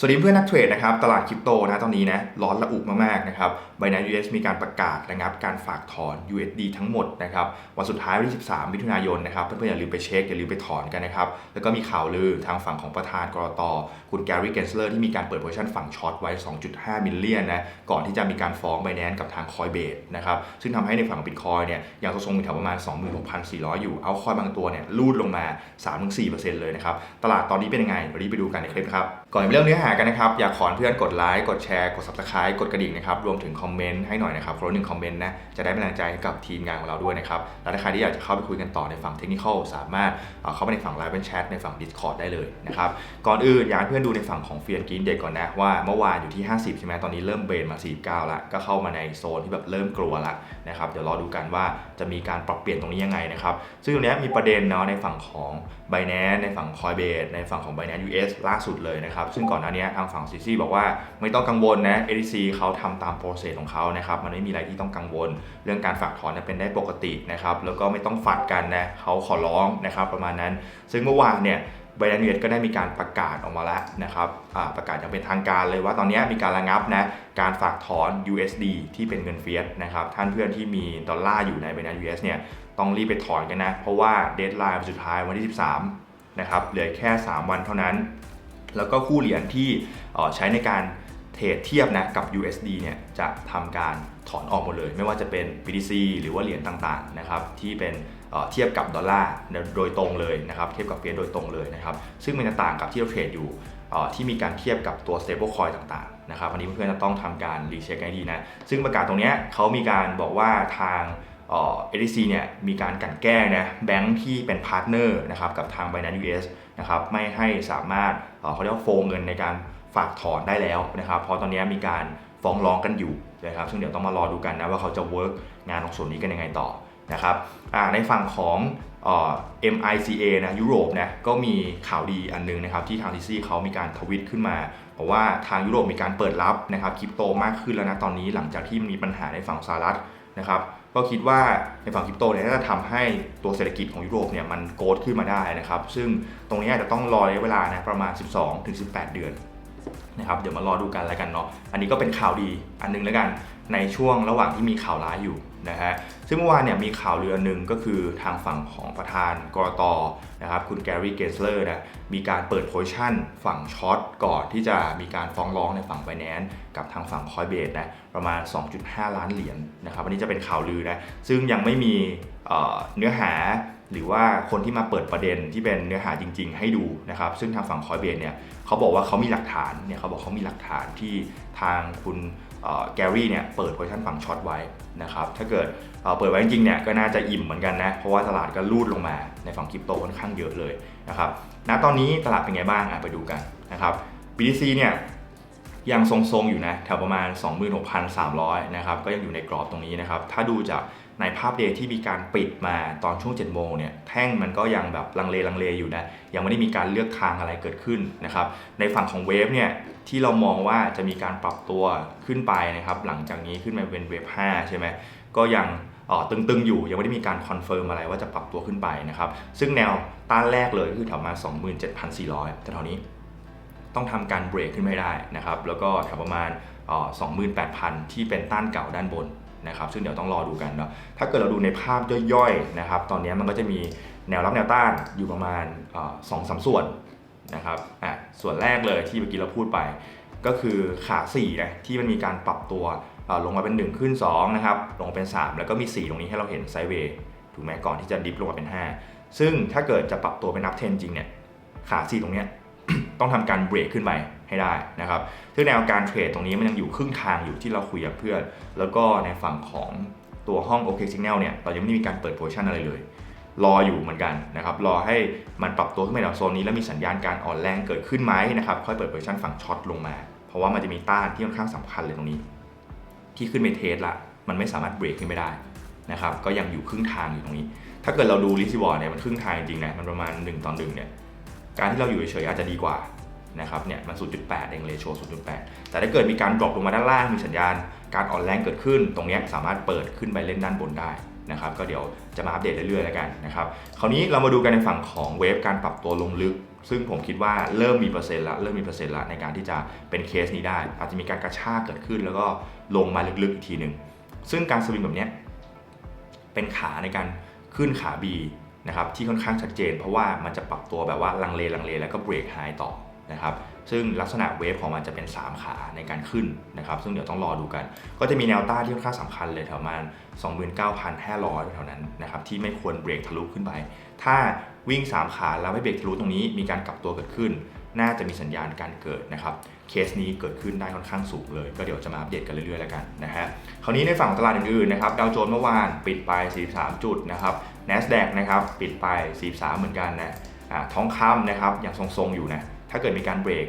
สวัสดีเพื่อนนักเทรดนะครับตลาดคริปโตนะตอนนี้นะร้อนระอุมากๆนะครับ Binance US มีการประกาศระงับการฝากถอน USD ทั้งหมดนะครับวันสุดท้ายวันที่ 13 มิถุนายนนะครับเพื่อนๆอย่าลืมไปเช็คอย่าลืมไปถอนกันนะครับแล้วก็มีข่าวลือทางฝั่งของประธานกรตคุณแกรี่เกนเลอร์ที่มีการเปิดโพซิชั่นฝั่งช็อตไว้ 2.5 มิลเลียนนะก่อนที่จะมีการฟ้อง Binance กับทาง Coinbase นะครับซึ่งทำให้ในฝั่งของ Bitcoin เนี่ยยังทรงอยู่แถวประมาณ 26,400 อยู่เอาคอยบางตัวเนี่ยลูดลงมา 3-4%เลยนะครับตลาดตอนนี้เป็นยังไงเดี๋ยรีบไปดูกันในคลิปครับ ก่อนไปเริ่มเนื้อหากันนะครับ อยากขอเพื่อนกดไลค์กดแชร์กด subscribe กดกระดิ่งนะครับรวมถึงคอมเมนต์ให้หน่อยนะครับคนละหนึ่งคอมเมนต์นะจะได้เป็นแรงใจให้กับทีมงานของเราด้วยนะครับแล้วถ้าใครที่อยากจะเข้าไปคุยกันต่อในฝั่งเทคนิคสามารถเข้าไปในฝั่งไลน์เป็นแชทในฝั่ง Discord ได้เลยนะครับก่อนอื่นอยากให้เพื่อนดูในฝั่งของเฟียนกินเด็กก่อนนะว่าเมื่อวานอยู่ที่ 50 ใช่ไหมตอนนี้เริ่มเบนมา 49ละก็เข้ามาในโซนที่แบบเริ่มกลัวละนะครับเดี๋ยวรอดูกันว่าจะมีการปรับเปลี่ยนตรงนี้ยังไงนะครับซึ่งตรงนี้มีประเด็นเนาะในฝั่งของ Binance ในฝั่ง Coinbase ในฝั่งของ Binance US ล่าสุดเลยนะครับซึ่งก่อนหน้านี้ทางฝั่ง CC บอกว่าไม่ต้องกังวลนะ ADC เขาทำตามโปรเซสของเขานะครับมันไม่มีอะไรที่ต้องกังวล เรื่องการฝากถอนเป็นได้ปกตินะครับแล้วก็ไม่ต้องฝากกันนะเขาขอร้องนะครับประมาณนั้น ซึ่งเมื่อวานเนี่ย b i n a n c e ก็ได้มีการประกาศออกมาแล้วนะครับประกาศอย่างเป็นทางการเลยว่าตอนนี้มีการระงับนะการฝากถอน USD ที่เป็นเงินเฟียสนะครับท่านเพื่อนที่มีดอลลาร์อยู่ใน b i n a n c e US เนี่ยต้องรีบไปถอนกันนะ เพราะว่าเดทไลน์สุดท้ายวันที่ 13นะครับเหลือแค่ 3 วันเท่านั้น แล้วก็คู่เหรียญที่ใช้ในการเทรดเทียบนะกับ USD เนี่ยจะทำการถอนออกหมดเลย ไม่ว่าจะเป็น BTC หรือว่าเหรียญต่างๆนะครับที่เป็นเทียบกับดอลลาร์โดยตรงเลยนะครับเทียบกับเฟียสโดยตรงเลยนะครับซึ่งมันจะต่างกับที่เราเทรดอยู่ที่มีการเทียบกับตัว stable coin ต่างๆนะครับอันนี้เพื่อนๆจะต้องทำการรีเช็คให้ดีนะซึ่งประกาศตรงนี้เขามีการบอกว่าทาง เอ่อ ADC เนี่ยมีการกันแกล้งนะแบงค์ที่เป็นพาร์ทเนอร์นะครับกับทาง Binance US นะครับไม่ให้สามารถเเขาเรียกว่าโฟงเงินในการฝากถอนได้แล้วนะครับเพราะตอนนี้มีการฟ้องร้องกันอยู่นะครับซึ่งเดี๋ยวต้องมารอดูกันนะว่าเขาจะเวิร์กงานของส่วนนี้กันยังไงต่อนะครับในฝั่งของเอ่อ MICA นะยุโรปนะก็มีข่าวดีอันนึงนะครับที่ทางทีซีเขามีการทวิตขึ้นมา บอกว่าทางยุโรปมีการเปิดรับนะครับคริปโตมากขึ้นแล้วนะตอนนี้หลังจากที่มีปัญหาในฝั่งสหรัฐนะครับก็คิดว่าในฝั่งคริปโตเนี่ยน่าจะทำให้ตัวเศรษฐกิจของยุโรปเนี่ยมันโกรธขึ้นมาได้นะครับ ซึ่งตรงนี้อาจจะต้องรอระยะเวลานะประมาณ 12-18 เดือนนะครับเดี๋ยวมารอดูกันแล้วกันเนาะอันนี้ก็เป็นข่าวดีอันนึงแล้วกันในช่วงระหว่างที่มีข่าวร้ายอยู่ นะฮะซึ่งเมื่อวานเนี่ยมีข่าวเรือหนึ่งก็คือทางฝั่งของประธานกรตนะครับคุณแกรี่เกสเลอร์นะมีการเปิดโพชั่นฝั่งช็อตก่อนที่จะมีการฟ้องร้องในฝั่งไบแนนซ์กับทางฝั่งคอยเบสนะประมาณ 2.5 ล้านเหรียญนะครับอันนี้จะเป็นข่าวลือนะซึ่งยังไม่มีเนื้อหา หรือว่าคนที่มาเปิดประเด็นที่เป็นเนื้อหาจริง ๆ ให้ดูนะครับ ซึ่งทางฝั่งคอยเบสเนี่ยเขาบอกว่าเขามีหลักฐานเนี่ยเขาบอกเขามีหลักฐานที่ทางคุณแกรี่เนี่ยเปิดโพซิชั่นฝั่งช็อตไว้นะครับถ้าเกิดเเปิดไว้จริงๆเนี่ยก็น่าจะอิ่มเหมือนกันนะเพราะว่าตลาดก็ลูดลงมาในฝั่งคริปโตค่อนข้างเยอะเลยนะครับณตอนนี้ตลาดเป็นไงบ้างไปดูกันนะครับ BTC เนี่ย ยังทรงๆอยู่นะ แถวประมาณ 26,300 นะครับ ก็ยังอยู่ในกรอบตรงนี้นะครับ ถ้าดูจากในภาพเดย์ที่มีการปิดมาตอนช่วง7โมงเนี่ยแท่งมันก็ยังแบบลังเลลังเลอยู่นะ ยังไม่ได้มีการเลือกทางอะไรเกิดขึ้นนะครับ ในฝั่งของเวฟเนี่ยที่เรามองว่าจะมีการปรับตัวขึ้นไปนะครับ หลังจากนี้ขึ้นมาเป็นเวฟ5ใช่ไหมก็ยังตึงๆ อยู่ยังไม่ได้มีการคอนเฟิร์มอะไรว่าจะปรับตัวขึ้นไปนะครับ ซึ่งแนวต้านแรกเลยคือแถวมา 27,400แต่เท่านี้ ต้องทำการเบรกขึ้นไม่ได้นะครับแล้วก็แถวประมาณเอ่อ28,000 ที่เป็นต้านเก่าด้านบนนะครับซึ่งเดี๋ยวต้องรอดูกันเนาะถ้าเกิดเราดูในภาพย่อยๆนะครับตอนนี้มันก็จะมีแนวรับแนวต้านอยู่ประมาณสองสามส่วนนะครับอะส่วนแรกเลยที่เมื่อกี้เราพูดไปก็คือขา4นะที่มันมีการปรับตัวลงมาเป็น 1 ขึ้น2นะครับลงมาเป็น 3 แล้วก็มี 4 ตรงนี้ให้เราเห็นไซด์เวย์ถูกไหมก่อนที่จะดิฟลงมาเป็น 5 ซึ่งถ้าเกิดจะปรับตัวเป็นนับเทนจริงเนี่ยขา4ตรงเนี้ย ต้องทำการเบรกขึ้นไปให้ได้นะครับซึ่งแนวการเทรดตรงนี้มันยังอยู่ครึ่งทางอยู่ที่เราคุยกับเพื่อน แล้วก็ในฝั่งของตัวห้อง OK Signal เนี่ยเรายังไม่ได้มีการเปิดโพชันอะไรเลย รออยู่เหมือนกันนะครับรอให้มันปรับตัวขึ้นไปในโซนนี้แล้วมีสัญญาณการอ่อนแรงเกิดขึ้นไหมนะครับค่อยเปิดโพชันฝั่งช็อตลงมา เพราะว่ามันจะมีต้านที่ค่อนข้างสำคัญเลยตรงนี้ ที่ขึ้นไปเทสละมันไม่สามารถเบรกขึ้นไม่ได้นะครับก็ยังอยู่ครึ่งทางอยู่ตรงนี้ ถ้าเกิดเราดูลิซิบอร์ดเนี่ยมันครึ่งทางจริงนะมันประมาณ1ต่อ1เนี่ย การที่เราอยู่เฉยๆอาจจะดีกว่านะครับเนี่ยมัน 0.8 เองเลโช0.8 แต่ถ้าเกิดมีการดรอปลงมาด้านล่างมีสัญญาณ การอ่อนแรงเกิดขึ้น ตรงนี้สามารถเปิดขึ้นไปเล่นด้านบนได้นะครับก็เดี๋ยวจะมาอัปเดตเรื่อยๆแล้วกันนะครับคราวนี้เรามาดูกันในฝั่งของเวฟการปรับตัวลงลึก ซึ่งผมคิดว่าเริ่มมีเปอร์เซ็นต์ละเริ่มมีเปอร์เซ็นต์ละในการที่จะเป็นเคสนี้ได้ อาจจะมีการกระชากเกิดขึ้น แล้วก็ลงมาลึกๆอีกทีหนึ่งซึ่งการสวิงแบบนี้เป็นขาในการขึ้นขา B นะครับที่ค่อนข้างชัดเจน เพราะว่ามันจะปรับตัวแบบว่าลังเลลังเลแล้วก็เบรกไฮต่อนะครับซึ่งลักษณะเวฟของมันจะเป็น 3 ขาในการขึ้นนะครับซึ่งเดี๋ยวต้องรอดูกัน ก็จะมีแนวต้านที่ค่อนข้างสำคัญเลยแถวประมาณ 29,500แถวนั้นนะครับที่ไม่ควรเบรกทะลุขึ้นไป ถ้าวิ่ง 3 ขาแล้วไม่เบรกทะลุตรงนี้มีการกลับตัวเกิดขึ้น น่าจะมีสัญญาณการเกิดนะครับเคสนี้เกิดขึ้นได้ค่อนข้างสูงเลย ก็เดี๋ยวจะมาอัปเดตกันเรื่อยๆแล้วกันนะฮะคราวนี้ในฝั่งของตลาดอื่นๆนะครับดาวโจนส์เมื่อวานปิดไป 43 จุดนะครับ NASDAQ นะครับปิดไป 43 เหมือนกันนะอ่าทองคำนะครับยังทรงๆอยู่นะถ้าเกิดมีการเบรก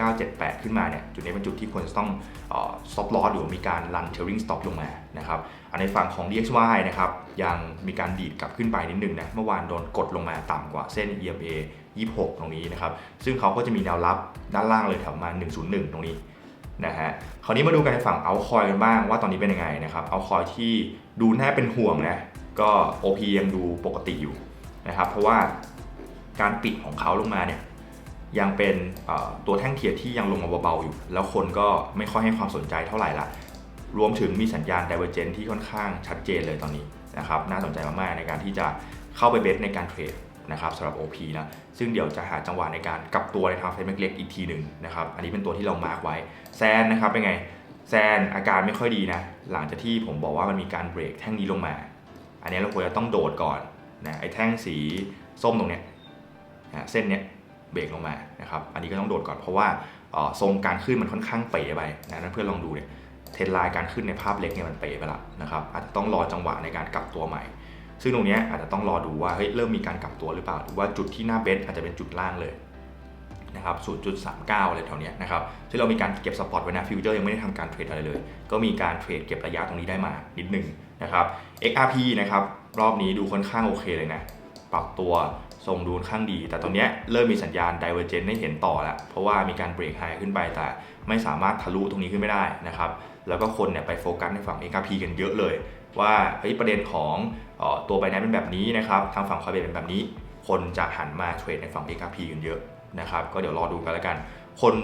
1978 ขึ้นมาเนี่ย จุดนี้เป็นจุดที่ควรจะต้องเอ่อ stop loss หรือมีการ run trailing stop ลงมานะครับ อันในฝั่งของ DXY นะครับ ยังมีการดีดกลับขึ้นไปนิดนึงนะ เมื่อวานโดนกดลงมาต่ำกว่าเส้น EMA 26 ตรงนี้นะครับ ซึ่งเขาก็จะมีแนวรับด้านล่างเลยแถวมา 101 ตรงนี้นะฮะ คราวนี้มาดูกันในฝั่งเอาคอยกันบ้างว่าตอนนี้เป็นยังไงนะครับเอาคอยที่ดูน่าเป็นห่วงนะ ก็ OP ยังดูปกติอยู่นะครับ เพราะว่าการปิดของเขาลงมาเนี่ยยังเป็นตัวแท่งเทียร์ที่ยังลงมาเบาๆอยู่ แล้วคนก็ไม่ค่อยให้ความสนใจเท่าไหร่ละ รวมถึงมีสัญญาณ d i v e r g e n c ที่ค่อนข้างชัดเจนเลยตอนนี้นะครับ น่าสนใจมากๆในการที่จะเข้าไปเบสในการเทรด นะครับสำหรับ OP นะซึ่งเดี๋ยวจะหาจังหวะในการกลับตัวในทางเฟรมเล็กอีกทีหนึ่งนะครับอันนี้เป็นตัวที่เรามาร์กไว้แซนนะครับเป็นไงแซนอาการไม่ค่อยดีนะ หลังจากที่ผมบอกว่ามันมีการเบรกแท่งนี้ลงมา อันนี้เราควรจะต้องโดดก่อนนะไอ้แท่งสีส้มตรงเนี้ยนะเส้นเนี้ยเบรกลงมานะครับอันนี้ก็ต้องโดดก่อนเพราะว่าทรงการขึ้นมันค่อนข้างเป๋ไปนะนั่นเพื่อนลองดูเนี่ยเทรนไลน์การขึ้นในภาพเล็กเนี่ยมันเป๋ไปละนะครับอาจจะต้องรอจังหวะในการกลับตัวใหม่ ซึ่งตรงนี้อาจจะต้องรอดูว่าเฮ้ยเริ่มมีการกลับตัวหรือเปล่าหรือว่าจุดที่หน้าเบสอาจจะเป็นจุดล่างเลยนะครับ 0.39 อะไรแถวเนี้ยนะครับที่เรามีการเก็บสปอตไว้นะฟิวเจอร์ยังไม่ได้ทำการเทรดอะไรเลย ก็มีการเทรดเก็บระยะตรงนี้ได้มานิดหนึงนะครับ XRP นะครับ รอบนี้ดูค่อนข้างโอเคเลยนะ ปรับตัวทรงดูค่อนข้างดี แต่ตอนเนี้ยเริ่มมีสัญญาณ divergence ให้เห็นต่อแล้ว เพราะว่ามีการเบรกไฮขึ้นไปแต่ไม่สามารถทะลุตรงนี้ขึ้นไม่ได้นะครับ แล้วก็คนเนี่ยไปโฟกัสในฝั่ง XRP กันเยอะเลย ว่าเฮ้ยประเด็นของออตัวไบแนนเป็นแบบนี้นะครับทางฝั่งคอยเบเป็นแบบนี้ คนจะหันมาเทรดในฝั่ง XRP กันเยอะนะครับก็เดี๋ยวรอดูกันแล้วกัน คน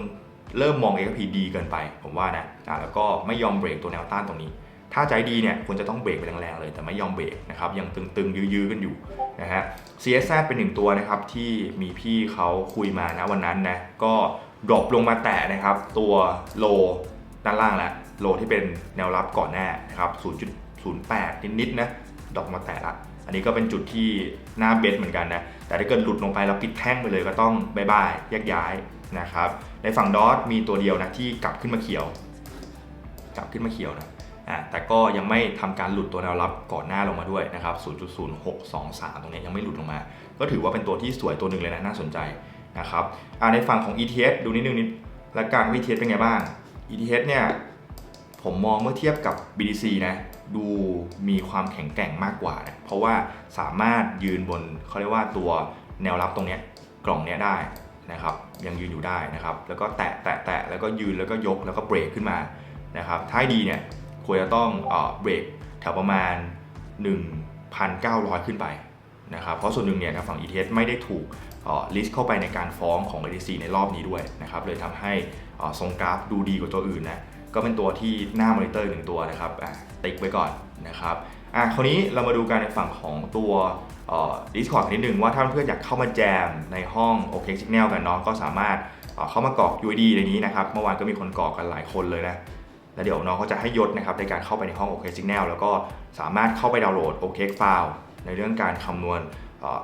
เริ่มมอง XRP ดีเกินไป ผมว่านะอะแล้วก็ไม่ยอมเบรกตัวแนวต้านตรงนี้ ถ้าใจดีเนี่ยควรจะต้องเบรกไปแรงๆเลยแต่ไม่ยอมเบรกนะครับยังตึงๆ ยื้อๆกันอยู่นะฮะ CSZ เป็นหนึ่งตัวนะครับที่มีพี่เขาคุยมานะวันนั้นนะก็ดรอปลงมาแตะนะครับ ตัวโลด้านล่างแล้วโลที่เป็นแนวรับก่อนหน้านะครับ 0.08 นิดๆนะดอปมาแตะละ อันนี้ก็เป็นจุดที่น่าเบสเหมือนกันนะ แต่ถ้าเกิดหลุดลงไปแล้วปิดแท่งไปเลยก็ต้องบายบายแยกย้ายนะครับ ในฝั่งดอทมีตัวเดียวนะที่กลับขึ้นมาเขียว กลับขึ้นมาเขียวนะอ่าแต่ก็ยังไม่ทำการหลุดตัวแนวรับก่อนหน้าลงมาด้วยนะครับ 0.0623 ตรงนี้ยังไม่หลุดลงมา ก็ถือว่าเป็นตัวที่สวยตัวหนึ่งเลยนะน่าสนใจนะครับอ่าในฝั่งของ ETH ดูนิดนึงนิดและการว่า ETH เป็นไงบ้าง ETH เนี่ย ผมมองเมื่อเทียบกับ BTC นะ ดูมีความแข็งแกร่งมากกว่านะ เพราะว่าสามารถยืนบนเขาเรียกว่าตัวแนวรับตรงนี้กล่องนี้ได้นะครับ ยังยืนอยู่ได้นะครับ แล้วก็แตะแตะแตะแล้วก็ยืนแล้วก็ยกแล้วก็เบรกขึ้นมานะครับท้ายดีเนี่ยควรจะต้องเบรกแถวประมาณ 1,900 ขึ้นไปนะครับ เพราะส่วนหนึ่งเนี่ยทางฝั่ง ETH ไม่ได้ถูกลิสต์เข้าไปในการฟ้องของ BTC ในรอบนี้ด้วยนะครับ เลยทำให้ทรงกราฟดูดีกว่าตัวอื่นนะ ก็เป็นตัวที่หน้ามอนิเตอร์หนึ่งตัวนะครับอะติ๊กไว้ก่อนนะครับอะคราวนี้เรามาดูกันในฝั่งของตัวเอ่อ Discord นิดนึงว่าถ้าเพื่อนอยากเข้ามาแจมในห้อง OK Signal กันเนาะก็สามารถเข้ามากรอก UID ในนี้นะครับ เมื่อวานก็มีคนกรอกกันหลายคนเลยนะแล้วเดี๋ยวน้องก็จะให้ยศนะครับในการเข้าไปในห้อง OK Signal แล้วก็สามารถเข้าไปดาวน์โหลด OK File ในเรื่องการคำนวณ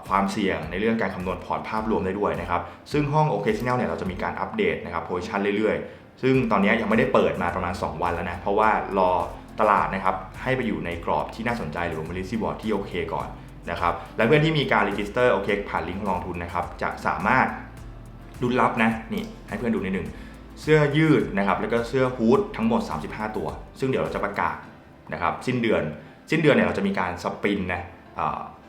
ความเสี่ยงในเรื่องการคำนวณพอร์ตภาพรวมได้ด้วยนะครับ ซึ่งห้อง OK Signal เนี่ยเราจะมีการอัปเดตนะครับโพซิชันเรื่อยๆ ซึ่งตอนนี้ยังไม่ได้เปิดมาประมาณ 2 วันแล้วนะ เพราะว่ารอตลาดนะครับให้ไปอยู่ในกรอบที่น่าสนใจหรือ m ลิซี่บอร์ดที่โอเคก่อนนะครับและเพื่อนที่มีการรีจิสเตอร์โอเคผ่านลิงก์ลองทุนนะครับจะสามารถรุ่นรับนะนี่ให้เพื่อนดูนิดหนึ่งเสื้อยืดนะครับแล้วก็เสื้อฮูดทั้งหมด 35 ตัว ซึ่งเดี๋ยวเราจะประกาศนะครับสิ้นเดือน สิ้นเดือนเนี่ยเราจะมีการสปินนะ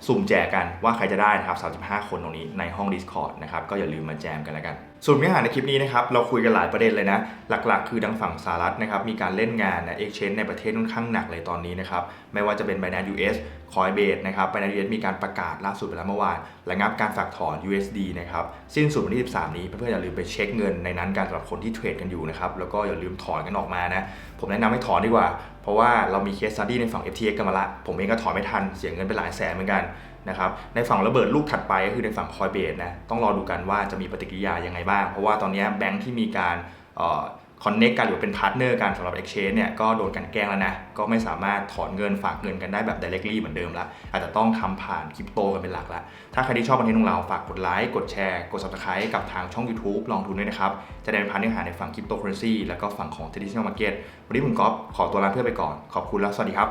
สุ่มแจกกันว่าใครจะได้นะครับ 35 คนตรงนี้ในห้อง Discord นะครับก็อย่าลืมมาแจมกันแล้วกัน ส่วนเนื้อหาในคลิปนี้นะครับเราคุยกันหลายประเด็นเลยนะ หลักๆ คือดังฝั่งสหรัฐนะครับมีการเล่นงานนะ exchange ในประเทศค่อนข้างหนักเลยตอนนี้นะครับไม่ว่าจะเป็น Binance US Coinbase นะครับ Binance US มีการประกาศล่าสุดไปแล้วเมื่อวานระงับการฝากถอน USD นะครับสิ้นสุดวันที่ 13 นี้เพื่อนๆอย่าลืมไปเช็คเงินในนั้นการสำหรับคนที่เทรดกันอยู่นะครับแล้วก็อย่าลืมถอนกันออกมานะผมแนะนำให้ถอนดีกว่า เพราะว่าเรามีเคส study ในฝั่ง FTX กันมาละผมเองก็ถอนไม่ทันเสียเงินไปหลายแสนเหมือนกัน นะครับในฝั่งระเบิดลูกถัดไปก็คือในฝั่ง Coinbase นะต้องรอดูกันว่าจะมีปฏิกิริยายังไงบ้าง เพราะว่าตอนนี้แบงค์ที่มีการคอนเน็กกันหรือเป็นพาร์ทเนอร์กันสำหรับ Exchange เนี่ยก็โดนกันแกล้งแล้วนะ ก็ไม่สามารถถอนเงินฝากเงินกันได้แบบ directly เหมือนเดิมละอาจจะต้องทำผ่านคริปโตกันเป็นหลักละถ้าใครที่ชอบคอนเทนต์ของเราฝากกดไลค์กดแชร์ กด subscribe กับทางช่อง YouTube ลองทุนด้วยนะครับ จะได้เป็นพันเนื้อหาในฝั่งคริปโตเคอเรนซีแล้วก็ฝั่งของ traditional market วันนี้ผมก๊อฟขอตัวลาเพื่อนไปก่อนขอบคุณแล้วสวัสดีครับ